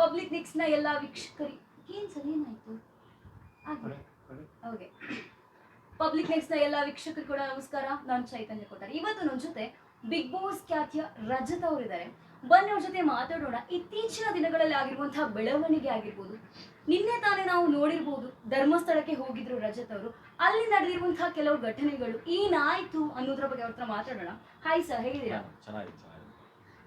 Public ನಿಕ್ಸ್ನ ಎಲ್ಲ ವೀಕ್ಷಕರಿ. ಏನ್ sir ಏನಾಯ್ತು. ಓಕೆ ಪಬ್ಲಿಕ್ನ ಎಲ್ಲ ವೀಕ್ಷಕರು ಕೂಡ ನಮಸ್ಕಾರ. ನಾನು ಚೈತನ್ಯ ಕೊಟ್ಟಾರೆ ಇವತ್ತು ನನ್ನ ಜೊತೆ ಬಿಗ್ ಬಾಸ್ ಖ್ಯಾತಿಯ ರಜತ್ ಅವರಿದ್ದಾರೆ ಬನ್ನಿ ಅವ್ರ ಜೊತೆ ಮಾತಾಡೋಣ. ಇತ್ತೀಚಿನ ದಿನಗಳಲ್ಲಿ ಆಗಿರುವಂತಹ ಬೆಳವಣಿಗೆ ಆಗಿರ್ಬೋದು. ನಿನ್ನೆ ತಾನೇ ನಾವು ನೋಡಿರ್ಬೋದು ಧರ್ಮಸ್ಥಳಕ್ಕೆ ಹೋಗಿದ್ರು ರಜತ್ ಅವರು. ಅಲ್ಲಿ ನಡೆದಿರುವಂತಹ ಕೆಲವು ಘಟನೆಗಳು ಏನಾಯ್ತು ಅನ್ನೋದ್ರ ಬಗ್ಗೆ ಅವ್ರ ಹತ್ರ ಮಾತಾಡೋಣ. ಹಾಯ್ ಸರ್ ಹೇಗಿದ್ದೀರಾ?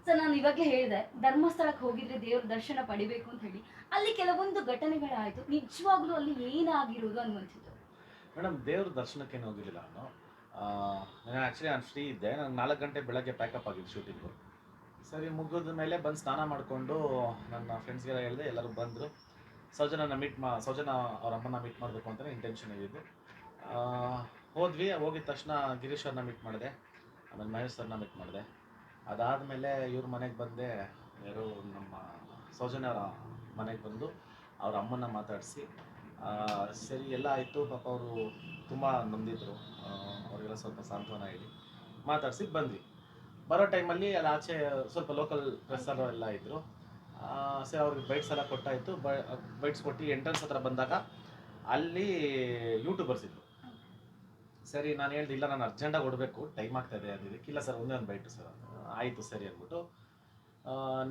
ಸರ್ ನಾನು ಇವಾಗ ಹೇಳಿದೆ ಧರ್ಮಸ್ಥಳಕ್ಕೆ ಹೋಗಿದ್ರೆ ದೇವ್ರ ದರ್ಶನ ಪಡಿಬೇಕು ಅಂತ ಹೇಳಿ. ಅಲ್ಲಿ ಕೆಲವೊಂದು ಘಟನೆಗಳಾಯ್ತು. ನಿಜವಾಗ್ಲೂ ಅಲ್ಲಿ ಏನಾಗಿರೋದು ಅನ್ನುವಂಥದ್ದು ಮೇಡಮ್ ದೇವ್ರ ದರ್ಶನಕ್ಕೆ ಹೋಗಿರಲಿಲ್ಲ ನಾನು. ನಾನು ಆ್ಯಕ್ಚುಲಿ ನಾನು ಫ್ರೀ ಇದ್ದೆ. ನಾನು ನಾಲ್ಕು ಗಂಟೆ ಬೆಳಗ್ಗೆ ಪ್ಯಾಕಪ್ ಆಗಿದ್ದು ಶೂಟಿಂಗು ಸರಿ ಮುಗಿದ ಮೇಲೆ ಬಂದು ಸ್ನಾನ ಮಾಡಿಕೊಂಡು ನನ್ನ ಫ್ರೆಂಡ್ಸ್ಗೆಲ್ಲ ಹೇಳಿದೆ ಎಲ್ಲರೂ ಬಂದರು. ಸೌಜನನ ಮೀಟ್ ಮಾ ಸೌಜನ ಅವ್ರ ಅಮ್ಮನ ಮೀಟ್ ಮಾಡಬೇಕು ಅಂತಲೇ ಇಂಟೆನ್ಷನ್ ಇದ್ದಿದ್ದು. ಆ, ಹೋದ್ವಿ. ಹೋಗಿದ ತಕ್ಷಣ ಗಿರೀಶ್ ಅವ್ರನ್ನ ಮೀಟ್ ಮಾಡಿದೆ. ಆಮೇಲೆ ಮಹೇಶ್ ಸರ್ನ ಮೀಟ್ ಮಾಡಿದೆ. ಅದಾದಮೇಲೆ ಇವ್ರ ಮನೆಗೆ ಬಂದೆ ಯಾರು ನಮ್ಮ ಸೌಜನ್ಯ ಅವರ ಮನೆಗೆ ಬಂದು ಅವ್ರ ಅಮ್ಮನ ಮಾತಾಡಿಸಿ ಸರಿ ಎಲ್ಲ ಆಯಿತು, ಪಾಪ ಅವರು ತುಂಬ ನಂಬಿದ್ರು. ಅವರಿಗೆಲ್ಲ ಸ್ವಲ್ಪ ಸಾಂತ್ವನ ಹೇಳಿ ಮಾತಾಡಿಸಿ ಬಂದ್ವಿ. ಬರೋ ಟೈಮಲ್ಲಿ ಅಲ್ಲಿ ಆಚೆ ಸ್ವಲ್ಪ ಲೋಕಲ್ ಪ್ರೆಸ್ಸರು ಎಲ್ಲ ಇದ್ದರು ಸರಿ ಅವ್ರಿಗೆ ಬೈಟ್ಸ್ ಎಲ್ಲ ಕೊಟ್ಟಾಯಿತು. ಬೈಟ್ಸ್ ಕೊಟ್ಟು ಎಂಟ್ರೆನ್ಸ್ ಹತ್ರ ಬಂದಾಗ ಅಲ್ಲಿ ಯೂಟ್ಯೂಬರ್ಸ್ ಇದ್ರು. ಸರಿ, ನಾನು ಹೇಳ್ದೆ, ಇಲ್ಲ, ನಾನು ಅರ್ಜೆಂಟಾಗಿ ಕೊಡಬೇಕು ಟೈಮ್ ಆಗ್ತಾ ಇದೆ, ಅದು ಇದಕ್ಕಿಲ್ಲ ಸರ್ ಒಂದೇ ಒಂದು ಬೈಟು ಸರ್ ಆಯಿತು ಸರಿ ಅಂದ್ಬಿಟ್ಟು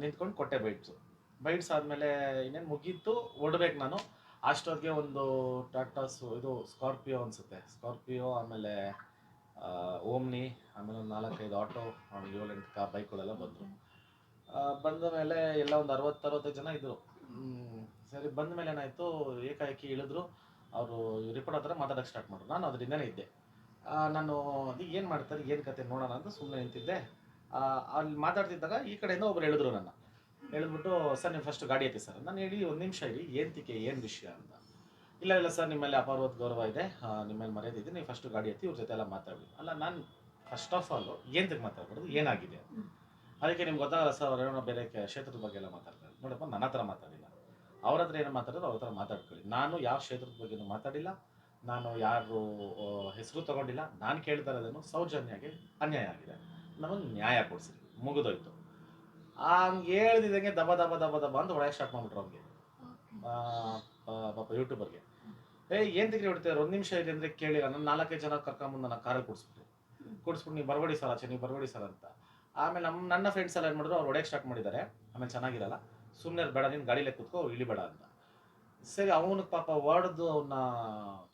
ನಿಂತ್ಕೊಂಡು ಕೊಟ್ಟೆ ಬೈಟ್ಸು ಬೈಟ್ಸ್ ಆದಮೇಲೆ ಇನ್ನೇನು ಮುಗೀತು ಹೊಡ್ಬೇಕು ನಾನು. ಅಷ್ಟೊತ್ತಿಗೆ ಒಂದು ಟಾಟಾಸು ಇದು ಸ್ಕಾರ್ಪಿಯೋ ಅನಿಸುತ್ತೆ. ಸ್ಕಾರ್ಪಿಯೋ ಆಮೇಲೆ ಓಮ್ನಿ ಆಮೇಲೆ ಒಂದು ನಾಲ್ಕೈದು ಆಟೋ ಆಮೇಲೆ ಏಳೆಂಟು ಕಾರ್ ಬೈಕ್ಗಳೆಲ್ಲ ಬಂದರು. ಬಂದ ಮೇಲೆ ಎಲ್ಲ ಒಂದು ಅರವತ್ತು, ಅರವತ್ತೈದು ಜನ ಇದ್ದರು ಸರಿ, ಬಂದ ಮೇಲೆ ಏನಾಯಿತು, ಏಕಾಏಕಿ ಇಳಿದ್ರು. ಅವರು ರಿಪೋರ್ಟ್ ಹತ್ರ ಮಾತಾಡೋಕ್ಕೆ ಸ್ಟಾರ್ಟ್ ಮಾಡಿದ್ರು ನಾನು ಅದರಿಂದನೇ ಇದ್ದೆ. ನಾನು ಅದು ಏನು ಮಾಡ್ತಾರೆ, ಏನು ಕತೆ ನೋಡೋಣ ಅಂತ ಸುಮ್ಮನೆ ನಿಂತಿದ್ದೆ. ಅಲ್ಲಿ ಮಾತಾಡ್ತಿದ್ದಾಗ ಈ ಕಡೆಯಿಂದ ಒಬ್ರು ಹೇಳಿದ್ರು ನನ್ನ. ಹೇಳಿದ್ಬಿಟ್ಟು, ಸರ್ ನೀವು ಫಸ್ಟ್ ಗಾಡಿ ಐತಿ ಸರ್. ನಾನು ಹೇಳಿ, ಒಂದು ನಿಮಿಷ ಹೇಳಿ ಏನ್ತಿಕೆ ಏನು ವಿಷಯ ಅಂತ. ಇಲ್ಲ ಇಲ್ಲ ಸರ್, ನಿಮ್ಮಲ್ಲಿ ಅಪಾರವತ್ ಗೌರವ ಇದೆ. ನಿಮ್ಮಲ್ಲಿ ಮರ್ಯಾದೆ ನೀವು ಫಸ್ಟ್ ಗಾಡಿ ಎತ್ತಿ, ಇವ್ರ ಜೊತೆ ಎಲ್ಲ ಮಾತಾಡಿ ಅಲ್ಲ, ನಾನು ಫಸ್ಟ್ ಆಫ್ ಆಲ್ ಏಂತಕ್ಕೆ ಮಾತಾಡ್ಬಾರ್ದು? ಏನಾಗಿದೆ ಅದಕ್ಕೆ ನಿಮ್ಗೆ ಗೊತ್ತಾಗಲ್ಲ ಸರ್ ಏನೋ ಬೇರೆ ಕ್ಷೇತ್ರದ ಬಗ್ಗೆ ಎಲ್ಲ ಮಾತಾಡ್ತಾರೆ. ನೋಡಪ್ಪ, ನನ್ನ ಹತ್ರ ಮಾತಾಡಿಲ್ಲ. ಅವ್ರ ಹತ್ರ ಏನು ಮಾತಾಡಿದ್ರು, ಅವ್ರ ಹತ್ರ ಮಾತಾಡ್ಕೊಳ್ಳಿ. ನಾನು ಯಾವ ಕ್ಷೇತ್ರದ ಬಗ್ಗೆ ಮಾತಾಡಿಲ್ಲ. ನಾನು ಯಾರು ಹೆಸರು ತಗೊಂಡಿಲ್ಲ. ನಾನು ಕೇಳ್ತಾ ಇರೋದೇನು ಸೌಜನ್ಯಗೆ ಅನ್ಯಾಯ ಆಗಿದೆ. ನಮಗೆ ನ್ಯಾಯ ಕೊಡಿಸಿ ಮುಗಿದೋಯ್ತು. ಹಂಗೆ ಹೇಳ್ದಿದಂಗೆ ದಬ ದಬ ದಬ ದಬ ಅಂತ ಹೊಡೆಯಕ್ಕೆ ಸ್ಟಾರ್ಟ್ ಮಾಡ್ಬಿಟ್ರು ಅವ್ರಿಗೆ ಪಾಪ ಯೂಟ್ಯೂಬರ್ಗೆ. ಏ ಏನು ತೆಗ್ರಿ ಹೊಡಿತಾರೆ ಒಂದು ನಿಮಿಷ ಇದೆ ಅಂದರೆ ಕೇಳಿಲ್ಲ. ನಾನು ನಾಲ್ಕೈದು ಜನ ಕರ್ಕೊಂಬಂದು ನನ್ನ ಕಾರಲ್ಲಿ ಕೊಡಿಸ್ಬಿಟ್ಟು ಕೊಡಿಸ್ಬಿಟ್ಟು ನೀವು ಬರಬೇಡಿ ಸರ್ ಆಚೆ ನೀವು ಬರಬೇಡಿ ಸರ್ ಅಂತ. ಆಮೇಲೆ ನಮ್ಮ ನನ್ನ ಫ್ರೆಂಡ್ಸ್ ಎಲ್ಲ ಏನು ಮಾಡಿದ್ರು ಅವ್ರು ಹೊಡೆಯಕ್ಕೆ ಸ್ಟಾರ್ಟ್ ಮಾಡಿದ್ದಾರೆ. ಆಮೇಲೆ ಚೆನ್ನಾಗಿರಲ್ಲ. ಸುಮ್ಮನೆ ಬೇಡ ನೀನು ಗಾಡಿಲೇ ಕೂತ್ಕೋ ಇಳಿಬೇಡ ಅಂತ. ಸರಿ ಅವನಿಗೆ ಪಾಪ ಹೊಡೆದು ಅವನ್ನ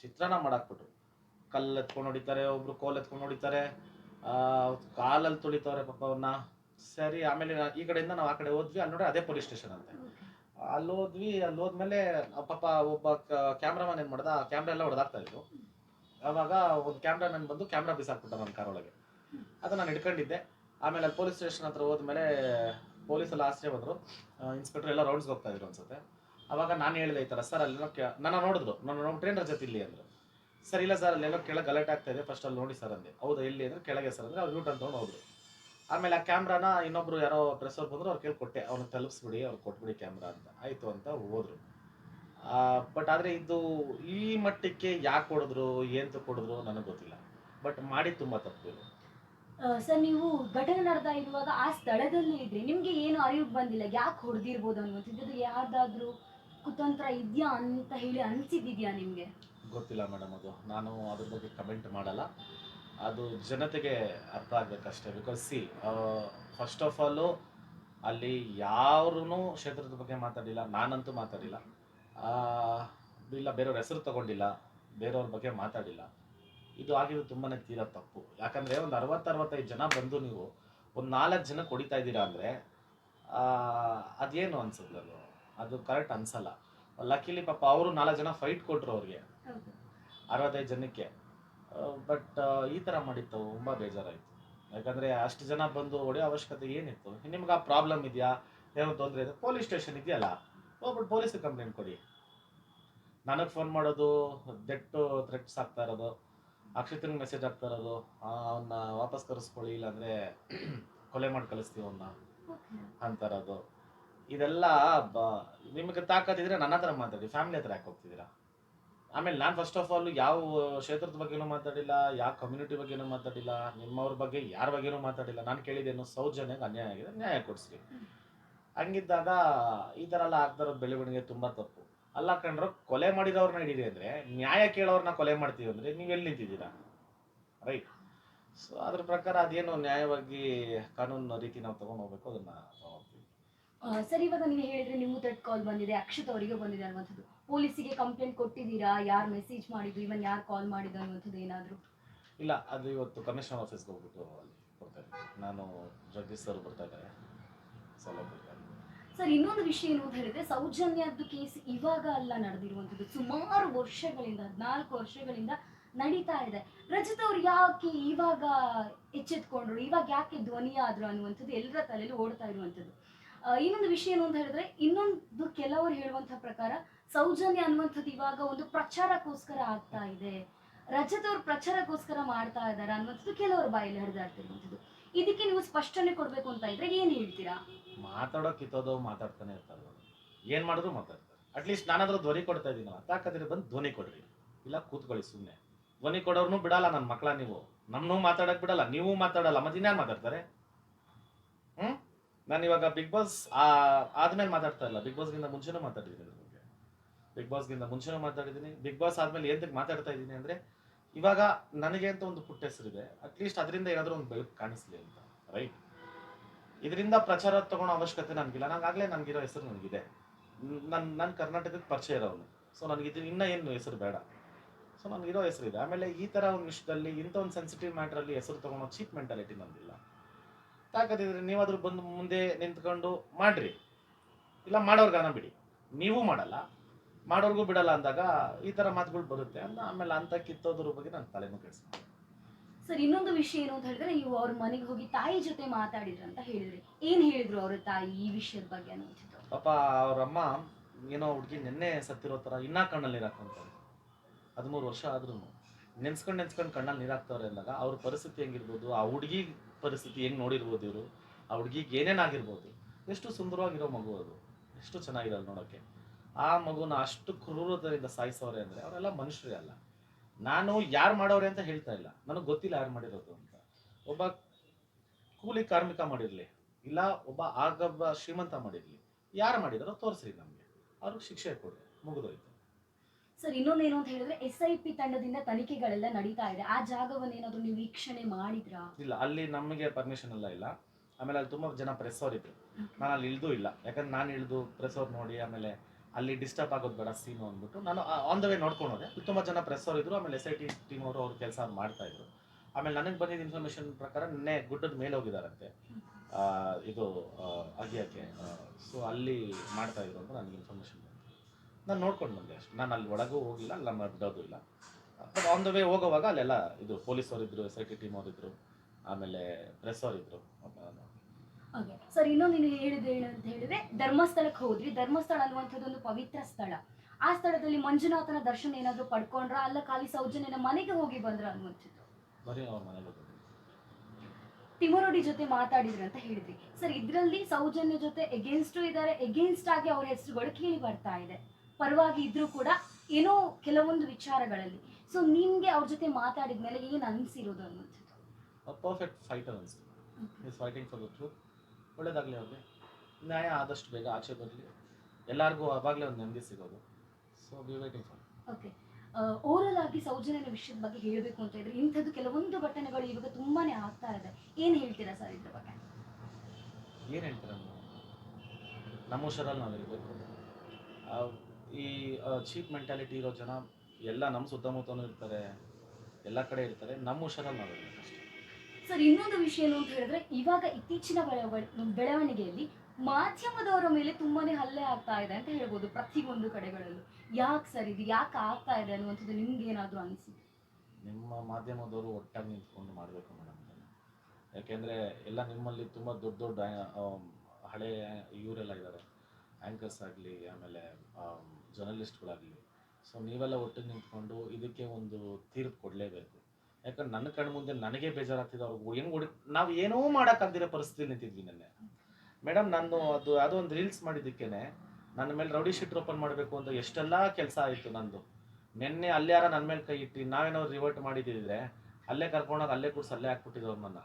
ಚಿತ್ರಣ ಮಾಡಾಕ್ಬಿಟ್ರು. ಕಲ್ಲು ಎತ್ಕೊಂಡು ಹೊಡಿತಾರೆ, ಒಬ್ರು ಕೋಲ್ ಎತ್ಕೊಂಡು ಹೊಡಿತಾರೆ ಕಾಲಲ್ಲಿ ತುಳಿತವ್ರೆ ಪಾಪ ಅವನ್ನ ಸರಿ, ಆಮೇಲೆ ಈ ಕಡೆಯಿಂದ ನಾವು ಆ ಕಡೆ ಹೋದ್ವಿ, ಅಲ್ಲಿ ನೋಡಿ ಅದೇ ಪೊಲೀಸ್ ಸ್ಟೇಷನ್ ಅಂತೆ. ಅಲ್ಲಿ ಹೋದ್ವಿ, ಅಲ್ಲಿ ಹೋದ್ಮೇಲೆ ಪಾಪ ಒಬ್ಬ ಕ್ಯಾಮ್ರಾಮನ್ ಏನು ಮಾಡ್ದ ಕ್ಯಾಮ್ರಾ ಎಲ್ಲ ಹೊಡೆದಾಗ್ತಾ ಇದ್ರು ಅವಾಗ ಒಂದು ಕ್ಯಾಮ್ರಾಮನ್ ಬಂದು ಕ್ಯಾಮ್ರಾ ಬಿಸಾಕ್ಬಿಟ್ಟ ನನ್ನ ಕಾರ್ ಒಳಗೆ. ಅದು ನಾನು ಹಿಡ್ಕೊಂಡಿದ್ದೆ. ಆಮೇಲೆ ಅಲ್ಲಿ ಪೊಲೀಸ್ ಸ್ಟೇಷನ್ ಹತ್ರ ಹೋದ್ಮೇಲೆ ಪೊಲೀಸ್ ಎಲ್ಲ ಆಶ್ರಯ ಬಂದರು. ಇನ್ಸ್ಪೆಕ್ಟರ್ ಎಲ್ಲ ರೌಂಡ್ಸ್ಗೆ ಹೋಗ್ತಾ ಇದ್ರು ಅನ್ಸುತ್ತೆ. ಅವಾಗ ನಾನು ಹೇಳಿದೆ ಈ ಥರ ಸರ್, ಅಲ್ಲೆಲ್ಲೋ ಕೇ ನನ್ನ ನೋಡಿದ್ರು, ನನ್ನ ನಮ್ಮ ಟ್ರೈನರ್ ಜೊತೆ ಇಲ್ಲಿ ಅಂದರು. ಸರ್, ಇಲ್ಲ ಸರ್, ಅಲ್ಲೆಲ್ಲೋ ಕೆಳಗೆ ಗಲಾಟೆ ಆಗ್ತಾ ಇದೆ ಫಸ್ಟ್ ಅಲ್ಲಿ ನೋಡಿ ಸರ್ ಅಂದೆ. ಹೌದಾ, ಎಲ್ಲಿ? ಅಂದರೆ ಕೆಳಗೆ ಸರ್ ಅಂದರೆ ಅವ್ರು ಯೂಟ್ ಅಂತ ಹೋದ್ರು. ಆಮೇಲೆ ಆ ಕ್ಯಾಮ್ರಾನ ಇನ್ನೊಬ್ರು ಯಾರೋ ಪ್ರೆಸರ್ ಬಂದರು, ಅವ್ರು ಕೇಳಿ ಕೊಟ್ಟೆ ತಲುಪಿಸ್ಬಿಡಿ, ಅವ್ರು ಕೊಟ್ಬಿಡಿ ಕ್ಯಾಮ್ರಾ ಅಂತ. ಆಯಿತು ಅಂತ ಹೋದ್ರು. ಬಟ್ ಆದರೆ ಇದು ಈ ಮಟ್ಟಕ್ಕೆ ಯಾಕೆ ಕೊಡಿದ್ರು, ಏನು ಕೊಡಿದ್ರು ನನಗೆ ಗೊತ್ತಿಲ್ಲ. ಬಟ್ ಮಾಡಿ ತುಂಬ ತಪ್ಪು. ಸರ್, ನೀವು ಘಟನೆ ನಡೆದ ಇರುವಾಗ ಆ ಸ್ಥಳದಲ್ಲಿ ಇದ್ರೆ ನಿಮ್ಗೆ ಏನು ಅರಿವು ಬಂದಿಲ್ಲ, ಯಾಕೆ ಹೊಡೆದಿರ್ಬೋದು ಅನ್ನುವಂಥದ್ದು? ಯಾರ್ದಾದ್ರೂ ಕುತಂತ್ರ ಇದೆಯಾ ಅಂತ ಹೇಳಿ ಅನ್ಸಿದ್ಯಾ ನಿಮಗೆ? ಗೊತ್ತಿಲ್ಲ ಮೇಡಮ್ ಅದು. ನಾನು ಅದ್ರ ಬಗ್ಗೆ ಕಮೆಂಟ್ ಮಾಡಲ್ಲ. ಅದು ಜನತೆಗೆ ಅರ್ಥ ಆಗ್ಬೇಕಷ್ಟೇ. Because see first of all ಅಲ್ಲಿ ಯಾರೂ ಕ್ಷೇತ್ರದ ಬಗ್ಗೆ ಮಾತಾಡಿಲ್ಲ. ನಾನಂತೂ ಮಾತಾಡಿಲ್ಲ. ಇಲ್ಲ, ಬೇರೆಯವ್ರ ಹೆಸರು ತಗೊಂಡಿಲ್ಲ. ಬೇರೆಯವ್ರ ಬಗ್ಗೆ ಮಾತಾಡಿಲ್ಲ. ಇದು ಆಗಿರೋದು ತುಂಬಾ ತೀರಾ ತಪ್ಪು. ಯಾಕಂದರೆ ಒಂದು ಅರವತ್ತು ಅರವತ್ತೈದು ಜನ ಬಂದು ನೀವು ಒಂದು ನಾಲ್ಕು ಜನ ಕೊಡಿತಾ ಇದ್ದೀರಾ ಅಂದರೆ ಅದೇನು ಅನ್ಸುತ್ತೆ ಅದು? ಅದು ಕರೆಕ್ಟ್ ಅನ್ಸಲ್ಲ. ಲಕ್ಕಿಲಿ ಪಾಪ ಅವರು ನಾಲ್ಕು ಜನ ಫೈಟ್ ಕೊಟ್ರು ಅವ್ರಿಗೆ. ಅರವತ್ತೈದು ಜನಕ್ಕೆ. ಬಟ್ ಈ ಥರ ಮಾಡಿತ್ತು ತುಂಬ ಬೇಜಾರಾಯಿತು. ಯಾಕಂದರೆ ಅಷ್ಟು ಜನ ಬಂದು ಹೊಡೆಯೋ ಅವಶ್ಯಕತೆ ಏನಿತ್ತು? ನಿಮ್ಗೆ ಆ ಪ್ರಾಬ್ಲಮ್ ಇದೆಯಾ? ಏನೋ ತೊಂದರೆ ಇದೆ? ಪೊಲೀಸ್ ಸ್ಟೇಷನ್ ಇದೆಯಲ್ಲ? ಹೋಗ್ಬಿಟ್ಟು ಪೊಲೀಸಿಗೆ ಕಂಪ್ಲೇಂಟ್ ಕೊಡಿ. ನನಗೆ ಫೋನ್ ಮಾಡೋದು ದೆಟ್ಟು ಥ್ರೆಟ್ಸ್ ಆಗ್ತಾ ಇರೋದು ಅಕ್ಷತನಿಗೆ ಮೆಸೇಜ್ ಆಗ್ತಾ ಇರೋದು ಅವನ್ನ ವಾಪಸ್ ಕರೆಸ್ಕೊಳ್ಳಿ ಇಲ್ಲಾಂದರೆ ಕೊಲೆ ಮಾಡಿ ಕಳಿಸ್ತೀವಿ ಅವನ್ನ ಅಂತ ಇರೋದು. ಇದೆಲ್ಲ ನಿಮಗೆ ತಾಕತ್ತಿದ್ರೆ ನನ್ನ ಹತ್ರ ಮಾತಾಡಿ ಫ್ಯಾಮಿಲಿ ಹತ್ರ ಯಾಕೆ ಹೋಗ್ತಿದ್ದೀರಾ? ಆಮೇಲೆ ನಾನು ಫಸ್ಟ್ ಆಫ್ ಆಲ್ ಯಾವ ಕ್ಷೇತ್ರದ ಬಗ್ಗೆನೂ ಮಾತಾಡಿಲ್ಲ, ಯಾವ ಕಮ್ಯುನಿಟಿ ಬಗ್ಗೆನೂ ಮಾತಾಡಿಲ್ಲ, ನಿಮ್ಮವ್ರ ಬಗ್ಗೆ ಯಾರ ಬಗ್ಗೆನೂ ಮಾತಾಡಿಲ್ಲ. ನಾನು ಕೇಳಿದ್ದೇನು ಸೌಜನ್ಯಕ್ಕೆ ಅನ್ಯಾಯ ಆಗಿದೆ, ನ್ಯಾಯ ಕೊಡಿಸ್ರಿ. ಹಂಗಿದ್ದಾಗ ಈ ಥರ ಎಲ್ಲ ಆಗ್ತಾರೋದು ಬೆಳವಣಿಗೆ ತುಂಬ ತಪ್ಪು. ಅಲ್ಲ ಕಂಡ್ರು ಕೊಲೆ ಮಾಡಿದವ್ರನ್ನ ಹಿಡಿದೆ ಅಂದರೆ, ನ್ಯಾಯ ಕೇಳೋರ್ನ ಕೊಲೆ ಮಾಡ್ತೀವಿ ಅಂದರೆ ನೀವು ಎಲ್ಲಿ ನಿಂತಿದ್ದೀರಾ? ರೈಟ್ ಸೊ ಅದ್ರ ಪ್ರಕಾರ ಅದೇನು ನ್ಯಾಯವಾಗಿ ಕಾನೂನು ರೀತಿ ನಾವು ತೊಗೊಂಡು ಹೋಗ್ಬೇಕು, ಅದನ್ನು ಸರ್ ಇವಾಗ ನೀವು ಹೇಳಿದ್ರೆ ನಿಮ್ಮ ತಟ್ ಕಾಲ್ ಬಂದಿದೆ ಅಕ್ಷತ್ ಅವರಿಗೆ ಬಂದಿದೆ ಅನ್ನುವಂಥದ್ದು. ಪೊಲೀಸಿಗೆ ಕಂಪ್ಲೇಂಟ್ ಕೊಟ್ಟಿದ್ದೀರಾ? ಯಾರು ಮೆಸೇಜ್ ಮಾಡಿದ್ರು? ಇವನ್ ಯಾರು ಕಾಲ್ ಮಾಡಿದ್ರು ಅನ್ನುವಂಥದ್ದು ಏನಾದರೂ? ಇಲ್ಲ ಅದು ಇವತ್ತು ಕಮಿಷನರ್ ಆಫೀಸ್ಗೆ ಹೋಗ್ಬಿಟ್ಟು ಅಲ್ಲಿ ಕೊಡ್ತಾರೆ ನಾನು ಜಗದೀಶ್ ಸರ್ ಬರ್ತಾ ಇದ್ದಾರೆ. ಸಲ ಸರ್ ಇನ್ನೊಂದು ವಿಷಯ ಏನು ಅಂತ ಹೇಳಿದ್ರೆ ಸೌಜನ್ಯದ್ದು ಕೇಸ್ ಇವಾಗ ಅಲ್ಲ ನಡೆದಿರುವಂಥದ್ದು. ಸುಮಾರು ವರ್ಷಗಳಿಂದ ಹದಿನಾಲ್ಕು ವರ್ಷಗಳಿಂದ ನಡೀತಾ ಇದೆ. ರಜತ್ ಅವ್ರು ಯಾಕೆ ಇವಾಗ ಎಚ್ಚೆತ್ಕೊಂಡ್ರು? ಇವಾಗ ಯಾಕೆ ಧ್ವನಿ ಆದ್ರು ಅನ್ನುವಂಥದ್ದು ಎಲ್ಲರ ತಲೆಯಲ್ಲಿ ಓಡ್ತಾ ಇರುವಂಥದ್ದು. ಇನ್ನೊಂದು ವಿಷಯ ಏನು ಅಂತ ಹೇಳಿದ್ರೆ, ಇನ್ನೊಂದು ಕೆಲವರು ಹೇಳುವಂತಹ ಪ್ರಕಾರ ಸೌಜನ್ಯ ಅನ್ನುವಂಥದ್ದು ಇವಾಗ ಒಂದು ಪ್ರಚಾರಕ್ಕೋಸ್ಕರ ಆಗ್ತಾ ಇದೆ. ರಜತ್ ಪ್ರಚಾರಕ್ಕೋಸ್ಕರ ಮಾಡ್ತಾ ಇದ್ದಾರೆ ಅನ್ನುವಂಥದ್ದು ಕೆಲವರ ಬಾಯಲ್ಲಿ ಹರಿದಾಡ್ತಿರುವಂಥದ್ದು ಇದಕ್ಕೆ ನೀವು ಸ್ಪಷ್ಟನೆ ಕೊಡಬೇಕು ಅಂತ ಇದ್ರೆ ಏನ್ ಹೇಳ್ತೀರಾ? ಮಾತಾಡೋಕೆ ಕಿತ್ತೋದು ಮಾತಾಡ್ತಾನೆ ಇರ್ತಾರೆ. ಏನ್ ಮಾಡಿದ್ರು ಮಾತಾಡ್ತಾರೆ. ಅಟ್ಲೀಸ್ಟ್ ನಾನಾದ್ರೂ ಧ್ವನಿ ಕೊಡ್ತಾ ಇದ್ದೀನಲ್ಲ ತಾಕತ್ತಿದ್ರೆ ಬಂದು ಧ್ವನಿ ಕೊಡ್ರಿ. ಇಲ್ಲ, ಕೂತ್ಕೊಳ್ಳಿ ಸುಮ್ಮನೆ ಧ್ವನಿ ಕೊಡೋರ್ನು ಬಿಡಲ್ಲ ನನ್ನ ಮಕ್ಕಳ ನೀವು. ನಮ್ಮನ್ನೂ ಮಾತಾಡಕ್ ಬಿಡಲ್ಲ, ನೀವು ಮಾತಾಡಲ್ಲ, ಮತ್ತೆ ಮಾತಾಡ್ತಾರೆ? ನಾನು ಇವಾಗ ಬಿಗ್ ಬಾಸ್ ಆದ್ಮೇಲೆ ಮಾತಾಡ್ತಾ ಇಲ್ಲ. ಬಿಗ್ ಬಾಸ್ಗಿಂತ ಮುಂಚೆನೂ ಮಾತಾಡಿದ್ದೀನಿ ಬಗ್ಗೆ. ಬಿಗ್ ಬಾಸ್ಗಿಂತ ಮುಂಚೆನೂ ಮಾತಾಡಿದ್ದೀನಿ. ಬಿಗ್ ಬಾಸ್ ಆದ್ಮೇಲೆ ಎಂತಕ್ಕೆ ಮಾತಾಡ್ತಾ ಇದ್ದೀನಿ ಅಂದರೆ, ಇವಾಗ ನನಗೆ ಅಂತ ಒಂದು ಪುಟ್ಟ ಹೆಸರಿದೆ. ಅಟ್ಲೀಸ್ಟ್ ಅದರಿಂದ ಏನಾದರೂ ಒಂದು ಬೆಳಕು ಕಾಣಿಸ್ಲಿ ಅಂತ ರೈಟ್ ಇದರಿಂದ ಪ್ರಚಾರ ತಗೊಳ್ಳೋ ಅವಶ್ಯಕತೆ ನನಗಿಲ್ಲ. ನನಗಾಗಲೇ ನನಗಿರೋ ಹೆಸರು ನನಗಿದೆ. ನನ್ನ ನನ್ನ ಕರ್ನಾಟಕದ ಪರಿಚಯ ಇರೋನು ಸೊ ನನಗೆ ಇದು ಇನ್ನೂ ಏನು ಹೆಸರು ಬೇಡ. ಸೊ ನನಗಿರೋ ಹೆಸರಿದೆ. ಆಮೇಲೆ ಈ ಥರ ಒಂದು ವಿಷಯದಲ್ಲಿ ಇಂಥ ಒಂದು ಸೆನ್ಸಿಟಿವ್ ಮ್ಯಾಟ್ರಲ್ಲಿ ಹೆಸರು ತಗೊಳ್ಳೋ ಚೀಪ್ ಮೆಂಟಾಲಿಟಿ ನಂದಿಲ್ಲ ತಾಕತ್ತಿದ್ರೆ ನೀವಾದ್ರೂ ಬಂದು ಮುಂದೆ ನಿಂತ್ಕೊಂಡು ಮಾಡ್ರಿ. ಇಲ್ಲ ಮಾಡೋರ್ಗಾನ ಬಿಡಿ. ನೀವು ಮಾಡಲ್ಲ. ಮಾಡೋರ್ಗೂ ಬಿಡಲ್ಲ ಅಂದಾಗ ಈ ತರ ಮಾತುಗಳು ಬರುತ್ತೆ ಅಂತ ಆಮೇಲೆ ಅಂತ ಕಿತ್ತೋದ್ರ ಬಗ್ಗೆ ನಾನು ತಲೆನೂ ಕೆಡಿಸ್ತೀನಿ. ಸರ್ ಇನ್ನೊಂದು ವಿಷಯ ಏನು ಅಂತ ಹೇಳಿದ್ರೆ ನೀವು ಅವ್ರ ಮನೆಗೆ ಹೋಗಿ ತಾಯಿ ಜೊತೆ ಮಾತಾಡಿದ್ರ ಅಂತ ಹೇಳಿದ್ರಿ. ಏನ್ ಹೇಳಿದ್ರು ಅವ್ರ ತಾಯಿ ಈ ವಿಷಯದ ಬಗ್ಗೆ ಪಾಪ ಅವ್ರಮ್ಮ ಏನೋ ಹುಡುಗಿ ನಿನ್ನೆ ಸತ್ತಿರೋ ತರ ಇನ್ನ ಕಣ್ಣಲ್ಲಿ ನೀರು ಹಾಕೊಂತಾರೆ ಹದಿಮೂರು ವರ್ಷ ಆದ್ರೂ ನೆನ್ಸ್ಕೊಂಡು ನೆನ್ಸ್ಕೊಂಡು ಕಣ್ಣಲ್ಲಿ ನೀರಾಕ್ತವ್ರೆ ಅಂದಾಗ ಅವ್ರ ಪರಿಸ್ಥಿತಿ ಹೆಂಗಿರ್ಬೋದು ಆ ಹುಡುಗಿ ಪರಿಸ್ಥಿತಿ ಹೆಂಗೆ ನೋಡಿರ್ಬೋದು ಇವರು? ಆ ಹುಡುಗಿಗೆ ಏನೇನಾಗಿರ್ಬೋದು ಎಷ್ಟು ಸುಂದರವಾಗಿರೋ ಮಗು ಅದು. ಎಷ್ಟು ಚೆನ್ನಾಗಿರೋದು ನೋಡೋಕ್ಕೆ ಆ ಮಗುನ ಅಷ್ಟು ಕ್ರೂರದಿಂದ ಸಾಯಿಸೋರೆ ಅಂದರೆ ಅವರೆಲ್ಲ ಮನುಷ್ಯರೇ ಅಲ್ಲ. ನಾನು ಯಾರು ಮಾಡೋರೆ ಅಂತ ಹೇಳ್ತಾ ಇಲ್ಲ. ನನಗೆ ಗೊತ್ತಿಲ್ಲ ಯಾರು ಮಾಡಿರೋದು ಅಂತ. ಒಬ್ಬ ಕೂಲಿ ಕಾರ್ಮಿಕ ಮಾಡಿರಲಿ, ಇಲ್ಲ ಒಬ್ಬ ಆಗಬ್ಬ ಶ್ರೀಮಂತ ಮಾಡಿರಲಿ, ಯಾರು ಮಾಡಿದಾರೋ ತೋರಿಸ್ರಿ ನಮಗೆ. ಅವ್ರಿಗೆ ಶಿಕ್ಷೆ ಕೊಡಿ ಮುಗಿದೋಯ್ತು. ಸರ್ ಇನ್ನೊಂದೇನು ಅಂತ ಹೇಳಿದ್ರೆ ಎಸ್ ಐ ಪಿ ತಂಡದಿಂದ ತನಿಖೆಗಳೆಲ್ಲ ನಡೀತಾ ಇದೆ. ಆ ಜಾಗವನ್ನು ಏನಾದ್ರು ನೀವು ವೀಕ್ಷಣೆ ಮಾಡಿದ್ರಾ? ಇಲ್ಲ ಅಲ್ಲಿ ನಮಗೆ ಪರ್ಮಿಷನ್ ಎಲ್ಲ ಇಲ್ಲ. ಆಮೇಲೆ ಅಲ್ಲಿ ತುಂಬಾ ಜನ ಪ್ರೆಸ್ ಅವ್ರು ಇದ್ರು ನಾನು ಅಲ್ಲಿ ಇಳ್ದು ಇಲ್ಲ. ಯಾಕಂದ್ರೆ ನಾನು ಇಳಿದು ಪ್ರೆಸ್ ಅವ್ರು ನೋಡಿ ಆಮೇಲೆ ಅಲ್ಲಿ ಡಿಸ್ಟರ್ಬ್ ಆಗೋದು ಬೇಡ ಸೀನು ಅಂದ್ಬಿಟ್ಟು ನಾನು ಆನ್ ದ ವೇ ನೋಡ್ಕೊಂಡು ಹೋದೆ. ತುಂಬ ಜನ ಪ್ರೆಸ್ ಅವ್ರು ಇದ್ರು ಆಮೇಲೆ ಎಸ್ ಐ ಟಿ ಟೀಮ್ ಅವರು ಅವ್ರ ಕೆಲಸ ಮಾಡ್ತಾ ಇದ್ರು. ಆಮೇಲೆ ನನಗೆ ಬಂದಿದ್ದ ಇನ್ಫಾರ್ಮೇಶನ್ ಪ್ರಕಾರ ನಿನ್ನೆ ಗುಡ್ಡದ ಮೇಲೆ ಹೋಗಿದಾರಂತೆ. ಇದು ಅಗಿಯಕ್ಕೆ. ಸೊ ಅಲ್ಲಿ ಮಾಡ್ತಾ ಇದ್ರು ಅಂತ ನನಗೆ ಇನ್ಫಾರ್ಮೇಶನ್ ನಾನು ನೋಡ್ಕೊಂಡು ಬಂದೆ ಅಷ್ಟು. ನಾನು ಅಲ್ಲಿ ಒಳಗೂ ಹೋಗಿಲ್ಲ ಅಲ್ಲ ನಮ್ಮ ಬಿಡೋದು ಇಲ್ಲ. ಬಟ್ ಆನ್ ದ ವೇ ಹೋಗೋವಾಗ ಅಲ್ಲೆಲ್ಲ ಇದು ಪೊಲೀಸ್ ಅವರಿದ್ರು ಎಸ್ ಐ ಟಿ ಟೀಮ್ ಅವರಿದ್ರು ಆಮೇಲೆ ಪ್ರೆಸ್ ಅವರಿದ್ರು ಸರ್ ಇನ್ನೊಂದು ನೀವು ಹೇಳಿದ್ರೆ ಏನು ಅಂತ ಹೇಳಿದ್ರೆ ಧರ್ಮಸ್ಥಳಕ್ಕೆ ಹೋದ್ರಿ. ಧರ್ಮಸ್ಥಳ ಅನ್ನುವಂಥದ್ದು ಒಂದು ಪವಿತ್ರ ಸ್ಥಳ. ಆ ಸ್ಥಳದಲ್ಲಿ ಮಂಜುನಾಥನ ದರ್ಶನ ಏನಾದ್ರು ಪಡ್ಕೊಂಡ್ರ? ಅಲ್ಲ ಖಾಲಿ ಸೌಜನ್ಯನ ಮನೆಗೆ ಹೋಗಿ ಬಂದ್ರ ಅನ್ನುವಂಥದ್ದು? ಬರೀ ಅವ್ರ ಮನೆಗೆ ಬಂದಿದ್ದು ತಿಮರೋಡಿ ಜೊತೆ ಮಾತಾಡಿದ್ರಿ ಅಂತ ಹೇಳಿದ್ರಿ. ಸರ್ ಇದರಲ್ಲಿ ಸೌಜನ್ಯ ಜೊತೆ ಎಗೇನ್ಸ್ಟು ಇದ್ದಾರೆ ಎಗೇನ್ಸ್ಟ್ ಆಗಿ ಅವ್ರ ಹೆಸರುಗಳು ಕೇಳಿ ಬರ್ತಾ ಇದೆ. ಪರವಾಗಿ ಇದ್ರೂ ಕೂಡ ಏನೋ ಕೆಲವೊಂದು ವಿಚಾರಗಳಲ್ಲಿ. ಸೊ ನಿಮ್ಗೆ ಅವ್ರ ಜೊತೆ ಮಾತಾಡಿದ ಮೇಲೆ ಏನ್ ಅನ್ಸಿರೋದು ಅನ್ನೋದು ಪರ್ಫೆಕ್ಟ್ ಫೈಟರ್ ಅನ್ಸುತ್ತೆ. ಫೈಟಿಂಗ್ ಫಾರ್ ದ ಟ್ರೂತ್ ಒಳ್ಳೇದಾಗಲಿ ಅವ್ರಿಗೆ. ನ್ಯಾಯ ಆದಷ್ಟು ಬೇಗ ಆಚೆ ಬರಲಿ. ಎಲ್ಲಾರ್ಗೂ ಅವಾಗಲೇ ಒಂದು ನೆಮ್ಮದಿ ಸಿಗೋದು. So be waiting for okay overall ಆಗಿ ಸೌಜನ್ಯನ ವಿಷಯದ ಬಗ್ಗೆ ಹೇಳಬೇಕು ಅಂತ ಇದ್ರೆ ಇಂಥದ್ದು ಕೆಲವೊಂದು ಘಟನೆಗಳು ಇವಾಗ ತುಂಬಾನೇ ಆಗ್ತಾ ಇದೆ. ಏನು ಹೇಳ್ತೀರಾ ಸರ್ ಇದ್ರ ಬಗ್ಗೆ? ಏನು ಹೇಳ್ತೀರಾ ನಮ್ಮ ಹುಷಾರಲ್ಲಿ ನಾವು ಇರಬೇಕು ಈ ಚೀಪ್ ಮೆಂಟಾಲಿಟಿ ಇರೋ ಜನ ಎಲ್ಲ ನಮ್ಮ ಸುತ್ತಮುತ್ತಲೂ ಇರ್ತಾರೆ ಎಲ್ಲ ಕಡೆ ಇರ್ತಾರೆ ನಮ್ಮ ಹುಷಾರಲ್ಲಿ ನಾವು ಇರಬೇಕು ಅಷ್ಟೇ. ಸರ್ ಇನ್ನೊಂದು ವಿಷಯ ಏನು ಅಂತ ಹೇಳಿದ್ರೆ ಇವಾಗ ಇತ್ತೀಚಿನ ಬೆಳವಣಿ- ಬೆಳವಣಿಗೆಯಲ್ಲಿ ಮಾಧ್ಯಮದವರ ಮೇಲೆ ತುಂಬಾನೇ ಹಲ್ಲೆ ಆಗ್ತಾ ಇದೆ ಅಂತ ಹೇಳ್ಬೋದು ಪ್ರತಿಯೊಂದು ಕಡೆಗಳಲ್ಲೂ. ಯಾಕೆ ಸರ್ ಇದು ಯಾಕೆ ಆಗ್ತಾ ಇದೆ ಅನ್ನುವಂಥದ್ದು ನಿಮ್ಗೆ ಏನಾದರೂ ಅನಿಸಿದೆ ನಿಮ್ಮ ಮಾಧ್ಯಮದವರು ಒಟ್ಟಾಗಿ ನಿಂತ್ಕೊಂಡು ಮಾಡಬೇಕು ಮೇಡಮ್. ಯಾಕೆಂದರೆ ಎಲ್ಲ ನಿಮ್ಮಲ್ಲಿ ತುಂಬ ದೊಡ್ಡ ದೊಡ್ಡ ಹಳೆಯ ಹಳೆ ಇವರೆಲ್ಲ ಇದ್ದಾರೆ. ಆ್ಯಂಕರ್ಸ್ ಆಗಲಿ, ಆಮೇಲೆ ಜರ್ನಲಿಸ್ಟ್ಗಳಾಗಲಿ ಸೊ ನೀವೆಲ್ಲ ಒಟ್ಟಿಗೆ ನಿಂತ್ಕೊಂಡು ಇದಕ್ಕೆ ಒಂದು ತೀರ್ಪು ಕೊಡಲೇಬೇಕು. ಯಾಕಂದ್ರೆ ನನ್ನ ಕಣ್ಣು ಮುಂದೆ ನನಗೆ ಬೇಜಾರಾಗ್ತಿದೆ. ಅವ್ರಿಗೆ ಏನು ಹೊಡಿ ನಾವು ಏನೂ ಮಾಡೋಕ್ಕಾಗ್ದಿರೋ ಪರಿಸ್ಥಿತಿ ನಿಂತಿದ್ವಿ ನೆನ್ನೆ. ಮೇಡಮ್ ನಾನು ಅದು ಯಾವುದೋ ಒಂದು ರೀಲ್ಸ್ ಮಾಡಿದ್ದಕ್ಕೇನೆ, ನನ್ನ ಮೇಲೆ ರೌಡಿ ಶೀಟ್ ಓಪನ್ ಮಾಡಬೇಕು ಅಂತ ಎಷ್ಟೆಲ್ಲ ಕೆಲಸ ಆಯಿತು ನಂದು. ನಿನ್ನೆ ಅಲ್ಲಿ ಯಾರ ನನ್ನ ಮೇಲೆ ಕೈ ಇಟ್ಟು ನಾವೇನೋ ರಿವರ್ಟ್ ಮಾಡಿದ್ದಿದ್ರೆ, ಅಲ್ಲೇ ಕರ್ಕೊಂಡೋಗಿ ಅಲ್ಲೇ ಕೂಡ ಅಲ್ಲೇ ಹಾಕ್ಬಿಟ್ಟಿದ್ದವ್ರು ನನ್ನ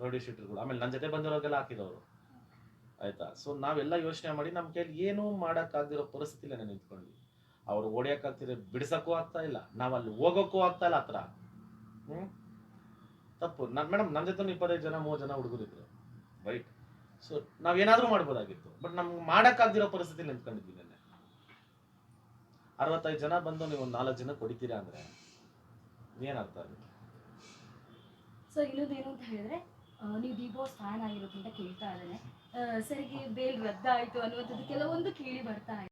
ರೌಡಿ ಶೀಟ್ಗಳು ಆಮೇಲೆ ನನ್ನ ಜೊತೆ ಬಂದಿರೋರಿಗೆಲ್ಲ ಹಾಕಿದವರು. ಆಯ್ತಾ? ಸೊ ನಾವೆಲ್ಲ ಯೋಚನೆ ಮಾಡಿ ನಮ್ಮ ಕೈಯಲ್ಲಿ ಏನೂ ಮಾಡೋಕ್ಕಾಗದಿರೋ ಪರಿಸ್ಥಿತಿ ನಾನು ನಿಂತ್ಕೊಂಡ್ವಿ ಅವ್ರು ಓಡಿಯೋಕ್ಕಾಗ್ತಿರ ಬಿಡ್ಸಕ್ಕೂ ಆಗ್ತಾ ಇಲ್ಲ, ನಾವು ಅಲ್ಲಿ ಹೋಗೋಕ್ಕೂ ಆಗ್ತಾ ಇಲ್ಲ ಹತ್ರ ಹ್ಞೂ ತಪ್ಪು. ನಾನು ಮೇಡಮ್ ನನ್ನ ಜೊತೆ ಇಪ್ಪತ್ತೈದು ಜನ, ಮೂವತ್ತು ಜನ ಹುಡುಗರು ಇದ್ರು ರೈಟ್ ಸೊ ನಾವೇನಾದರೂ ಮಾಡ್ಬೋದಾಗಿತ್ತು ಬಟ್ ನಮ್ಗೆ ಮಾಡೋಕ್ಕಾಗ್ದಿರೋ ಪರಿಸ್ಥಿತಿ ನಿಂತ್ಕೊಂಡಿದ್ವಿ ನೆನ್ನೆ. ಅರವತ್ತೈದು ಜನ ಬಂದು ನೀವು ನಾಲ್ಕು ಜನ ಹೊಡಿತೀರಾ ಅಂದರೆ ಏನರ್ಥ ಅದು ಸೊ ಇನ್ನೊಂದೇನು ಅಂತ ಹೇಳಿದ್ರೆ ನೀವು ಡಿ ಬಾಸ್ ಫ್ಯಾನ್ ಆಗಿರೋದ್ರಿಂದ ಕೇಳ್ತಾ ಇದ್ದೇನೆ. ಸರಿಗೆ ಬೇಲ್ ರದ್ದಾಯಿತು ಅನ್ನುವಂಥದ್ದು ಕೆಲವೊಂದು ಕೇಳಿ ಬರ್ತಾ